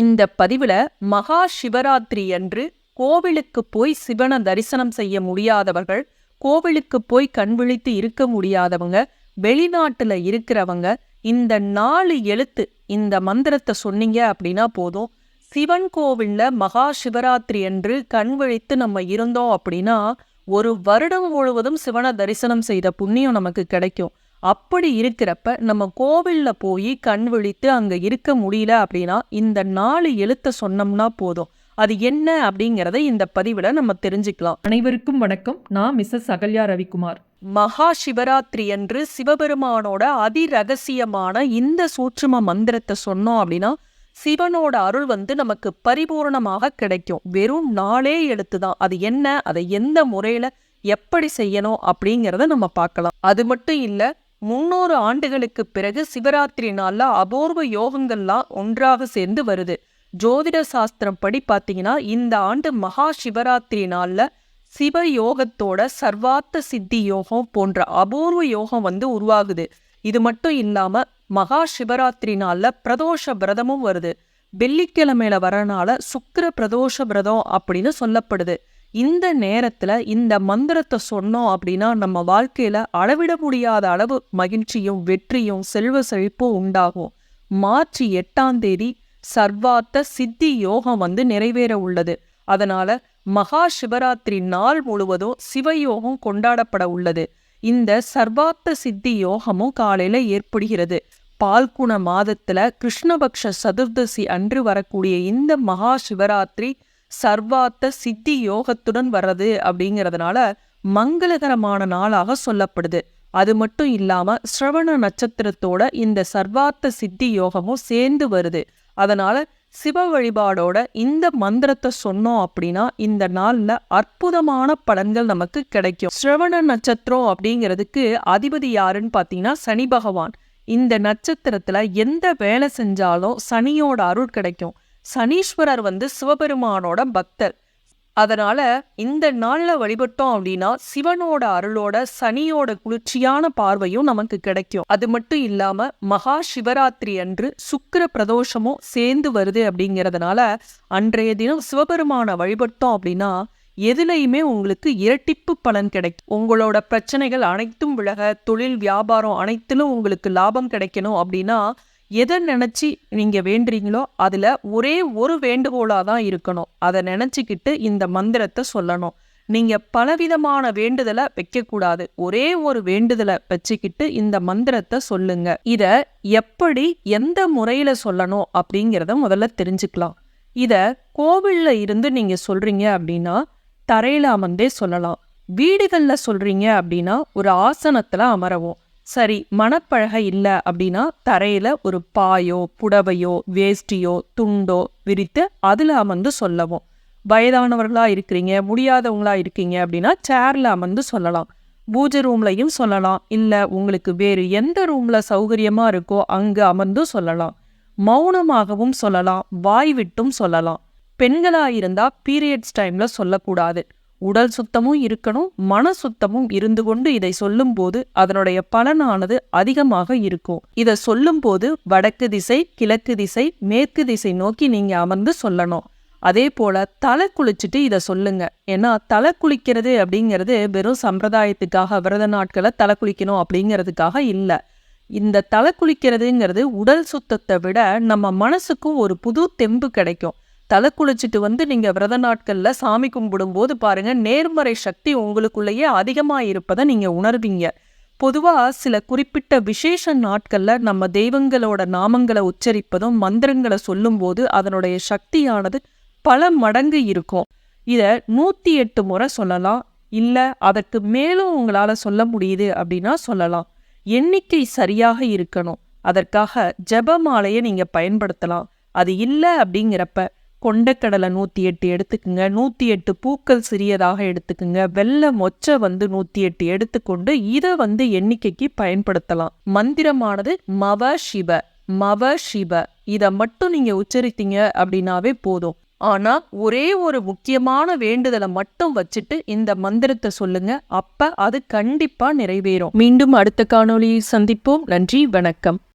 இந்த பதிவுல மகா சிவராத்திரி அன்று கோவிலுக்கு போய் சிவனை தரிசனம் செய்ய முடியாதவர்கள் கோவிலுக்கு போய் கண் விழித்து இருக்க முடியாதவங்க வெளிநாட்டுல இருக்கிறவங்க இந்த நாலு எழுத்து இந்த மந்திரத்தை சொன்னீங்க அப்படின்னா போதும். சிவன் கோவில்ல மகா சிவராத்திரி அன்று கண் விழித்து நம்ம இருந்தோம் அப்படின்னா ஒரு வருடம் முழுவதும் சிவனை தரிசனம் செய்த புண்ணியம் நமக்கு கிடைக்கும். அப்படி இருக்கிறப்ப நம்ம கோவில்ல போய் கண் விழித்து அங்க இருக்க முடியல அப்படின்னா இந்த நாலு எழுத்த சொன்னோம்னா போதும். அது என்ன அப்படிங்கறத இந்த பதிவுல நம்ம தெரிஞ்சுக்கலாம். அனைவருக்கும் வணக்கம். நான் மிஸ்ஸஸ் அகல்யா ரவிக்குமார். மகா சிவராத்திரி அன்று சிவபெருமானோட அதிரகசியமான இந்த சூட்சும மந்திரத்தை சொன்னோம் அப்படின்னா சிவனோட அருள் வந்து நமக்கு பரிபூரணமாக கிடைக்கும். வெறும் நாளே எழுத்து தான். அது என்ன? அதை எந்த முறையில எப்படி செய்யணும் அப்படிங்கிறத நம்ம பார்க்கலாம். அது மட்டும் இல்ல முன்னூறு ஆண்டுகளுக்கு பிறகு சிவராத்திரி நாள்ல அபூர்வ யோகங்கள்லாம் ஒன்றாக சேர்ந்து வருது. ஜோதிட சாஸ்திரம் படி பார்த்தீங்கன்னா இந்த ஆண்டு மகா சிவராத்திரி நாள்ல சிவ யோகத்தோட சர்வார்த்த சித்தி யோகம் போன்ற அபூர்வ யோகம் வந்து உருவாகுது. இது மட்டும் இல்லாம மகா சிவராத்திரி நாள்ல பிரதோஷ விரதமும் வருது. வெள்ளிக்கிழமையில வரனால சுக்கர பிரதோஷ விரதம் அப்படின்னு சொல்லப்படுது. இந்த நேரத்துல இந்த மந்திரத்தை சொன்னோம் அப்படின்னா நம்ம வாழ்க்கையில் அளவிட முடியாத அளவு மகிழ்ச்சியும் வெற்றியும் செல்வ செழிப்பும் உண்டாகும். மார்ச் எட்டாம் தேதி சர்வார்த்த சித்தி யோகம் வந்து நிறைவேற உள்ளது. அதனால மகா சிவராத்திரி நாள் முழுவதும் சிவயோகம் கொண்டாடப்பட உள்ளது. இந்த சர்வார்த்த சித்தி யோகமும் காலையில ஏற்படுகிறது. பால்குண மாதத்துல கிருஷ்ணபக்ஷ சதுர்தசி அன்று வரக்கூடிய இந்த மகா சிவராத்திரி சர்வார்த்த சித்தி யோகத்துடன் வர்றது அப்படிங்கிறதுனால மங்களகரமான நாளாக சொல்லப்படுது. அது மட்டும் இல்லாம சிரவண நட்சத்திரத்தோட இந்த சர்வார்த்த சித்தி யோகமும் சேர்ந்து வருது. அதனால சிவ வழிபாடோட இந்த மந்திரத்தை சொன்னோம் அப்படின்னா இந்த நாள்ல அற்புதமான பலன்கள் நமக்கு கிடைக்கும். சிரவண நட்சத்திரம் அப்படிங்கிறதுக்கு அதிபதி யாருன்னு பார்த்தீங்கன்னா சனி பகவான். இந்த நட்சத்திரத்துல எந்த வேலை செஞ்சாலும் சனியோட அருள் கிடைக்கும். சனீஸ்வரர் வந்து சிவபெருமானோட பக்தர். அதனால இந்த நாள்ல வழிபட்டோம் அப்படின்னா சிவனோட அருளோட சனியோட குளிர்ச்சியான பார்வையும் நமக்கு கிடைக்கும். அது மட்டும் இல்லாம மகா சிவராத்திரி அன்று சுக்கிர பிரதோஷமும் சேர்ந்து வருது அப்படிங்கிறதுனால அன்றைய தினம் சிவபெருமான வழிபட்டோம் அப்படின்னா எதுலையுமே உங்களுக்கு இரட்டிப்பு பலன் கிடைக்கும். உங்களோட பிரச்சனைகள் அனைத்தும் விலக தொழில் வியாபாரம் அனைத்திலும் உங்களுக்கு லாபம் கிடைக்கணும் அப்படின்னா எதை நினச்சி நீங்கள் வேண்டுறீங்களோ அதில் ஒரே ஒரு வேண்டுகோளாக தான் இருக்கணும். அதை நினச்சிக்கிட்டு இந்த மந்திரத்தை சொல்லணும். நீங்கள் பலவிதமான வேண்டுதலை வைக்கக்கூடாது. ஒரே ஒரு வேண்டுதலை வச்சுக்கிட்டு இந்த மந்திரத்தை சொல்லுங்க. இதை எப்படி எந்த முறையில் சொல்லணும் அப்படிங்கிறத முதல்ல தெரிஞ்சுக்கலாம். இதை கோவிலில் இருந்து நீங்கள் சொல்கிறீங்க அப்படின்னா தரையில் அமர்ந்தே சொல்லலாம். வீடுகளில் சொல்கிறீங்க அப்படின்னா ஒரு ஆசனத்தில் அமரவும். சரி மணப்பழகை இல்லை அப்படின்னா தரையில ஒரு பாயோ புடவையோ வேஷ்டியோ துண்டோ விரித்து அதுல அமர்ந்து சொல்லவும். வயதானவர்களா இருக்கிறீங்க முடியாதவங்களா இருக்கீங்க அப்படின்னா சேர்ல அமர்ந்து சொல்லலாம். பூஜை ரூம்லையும் சொல்லலாம். இல்ல உங்களுக்கு வேறு எந்த ரூம்ல சௌகரியமா இருக்கோ அங்கு அமர்ந்து சொல்லலாம். மௌனமாகவும் சொல்லலாம் வாய் விட்டும் சொல்லலாம். பெண்களா இருந்தா பீரியட்ஸ் டைம்ல சொல்லக்கூடாது. உடல் சுத்தமும் இருக்கணும் மன சுத்தமும் இருந்து கொண்டு இதை சொல்லும்போது அதனுடைய பலனானது அதிகமாக இருக்கும். இதை சொல்லும்போது வடக்கு திசை கிழக்கு திசை மேற்கு திசை நோக்கி நீங்க அமர்ந்து சொல்லணும். அதே போல தலை குளிச்சுட்டு இதை சொல்லுங்க. ஏன்னா தலை குளிக்கிறது அப்படிங்கிறது வெறும் சம்பிரதாயத்துக்காக விரத நாட்களை தலை குளிக்கணும் அப்படிங்கிறதுக்காக இல்லை. இந்த தலை குளிக்கிறதுங்கிறது உடல் சுத்தத்தை விட நம்ம மனசுக்கும் ஒரு புது தெம்பு கிடைக்கும். தலை குளிச்சுட்டு வந்து நீங்க விரத நாட்கள்ல சாமி கும்பிடும்போது பாருங்க நேர்மறை சக்தி உங்களுக்குள்ளேயே அதிகமாக இருப்பதை நீங்க உணர்வீங்க. பொதுவா சில குறிப்பிட்ட விசேஷ நாட்கள்ல நம்ம தெய்வங்களோட நாமங்களை உச்சரிப்பதும் மந்திரங்களை சொல்லும்போது அதனுடைய சக்தியானது பல மடங்கு இருக்கும். இத நூத்தி எட்டு முறை சொல்லலாம். இல்ல அதற்கு மேலும் உங்களால சொல்ல முடியுது அப்படின்னா சொல்லலாம். எண்ணிக்கை சரியாக இருக்கணும். அதற்காக ஜெபமாலையை நீங்க பயன்படுத்தலாம். அது இல்லை அப்படிங்கிறப்ப கொண்டக்கடலை நூற்றி எட்டு எடுத்துக்குங்க. நூற்றி எட்டு பூக்கள் சிறியதாக எடுத்துக்குங்க. வெள்ளை மொச்சை வந்து நூற்றி எட்டு எடுத்துக்கொண்டு இதை வந்து எண்ணிக்கைக்கு பயன்படுத்தலாம். மந்திரமானது மவ சிவ மவ சிவ இதை மட்டும் நீங்க உச்சரித்தீங்க அப்படின்னாவே போதும். ஆனா ஒரே ஒரு முக்கியமான வேண்டுதலை மட்டும் வச்சுட்டு இந்த மந்திரத்தை சொல்லுங்க. அப்ப அது கண்டிப்பா நிறைவேறும். மீண்டும் அடுத்த காணொளியை சந்திப்போம். நன்றி வணக்கம்.